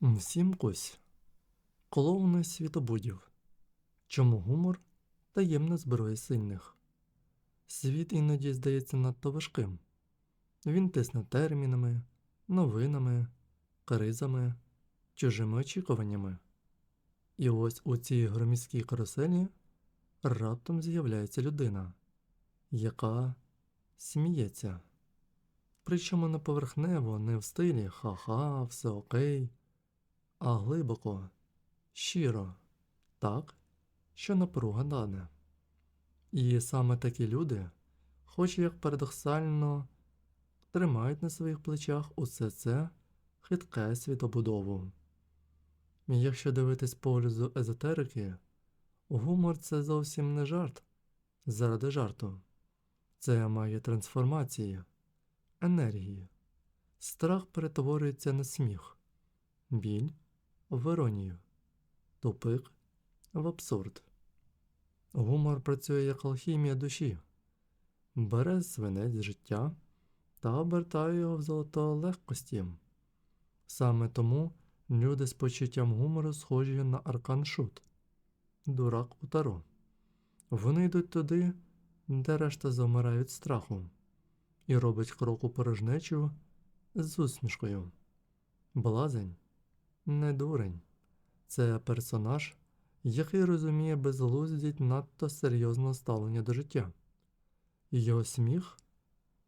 Всім кось. Клоуни світобудів. Чому гумор таємна зброя сильних? Світ іноді здається надто важким. Він тисне термінами, новинами, кризами, чужими очікуваннями. І ось у цій громіській каруселі раптом з'являється людина, яка сміється. Причому не поверхнево, не в стилі ха-ха, все окей, а глибоко, щиро, так, що напруга дане. І саме такі люди, хоч як парадоксально, тримають на своїх плечах усе це хитке світобудову. Якщо дивитись погляду езотерики, гумор це зовсім не жарт заради жарту. Це має трансформації, енергії. Страх перетворюється на сміх, біль в іронію, тупик в абсурд. Гумор працює як алхімія душі, бере свинець життя та обертає його в золото легкості. Саме тому люди з почуттям гумору схожі на аркан шут, дурак у таро. Вони йдуть туди, де решта замирає від страху, і робить крок у порожнечу з усмішкою. Блазень не дурень. Це персонаж, який розуміє безглуздість надто серйозного ставлення до життя. Його сміх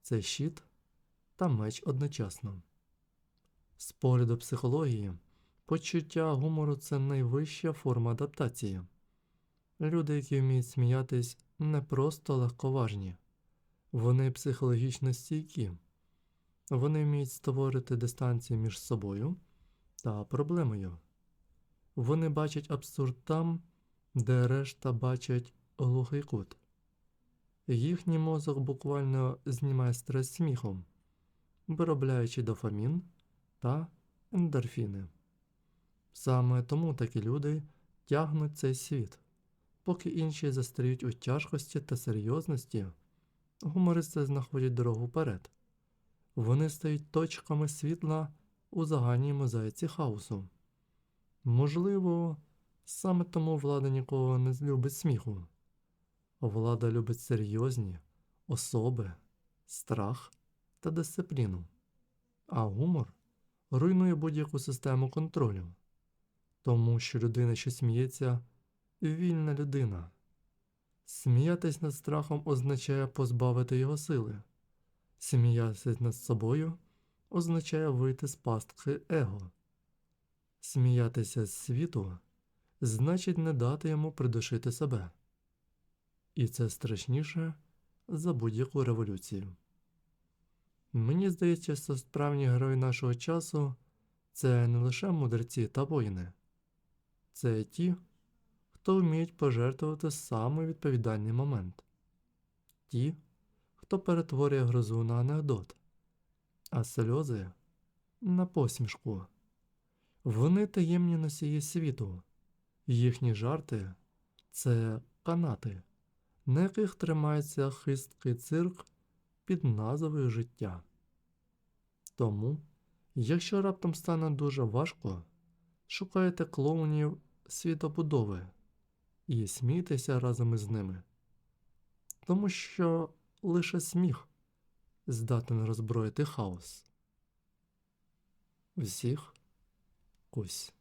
це щит та меч одночасно. З погляду психології, почуття гумору це найвища форма адаптації. Люди, які вміють сміятись, не просто легковажні, вони психологічно стійкі, вони вміють створити дистанцію між собою та проблемою. Вони бачать абсурд там, де решта бачать глухий кут. Їхній мозок буквально знімає стрес сміхом, виробляючи дофамін та ендорфіни. Саме тому такі люди тягнуть цей світ, поки інші застріють у тяжкості та серйозності, гумористи знаходять дорогу вперед. Вони стають точками світла у загальній мозаїці хаосу. Можливо, саме тому влада нікого не любить сміху. Влада любить серйозні особи, страх та дисципліну, а гумор руйнує будь-яку систему контролю, тому що людина, що сміється, вільна людина. Сміятись над страхом означає позбавити його сили, сміятись над собою означає вийти з пастки его. Сміятися з світу значить не дати йому придушити себе. І це страшніше за будь-яку революцію. Мені здається, що справжні герої нашого часу це не лише мудреці та воїни, це ті, хто вміють пожертвувати саме відповідальний момент, ті, хто перетворює грозу на анекдот, а сльози на посмішку. Вони таємні носії світу, їхні жарти це канати, на яких тримається хисткий цирк під назвою життя. Тому, якщо раптом стане дуже важко, шукайте клоунів світобудови і смійтеся разом із ними, тому що лише сміх здатен роззброїти хаос. Всіх кусь.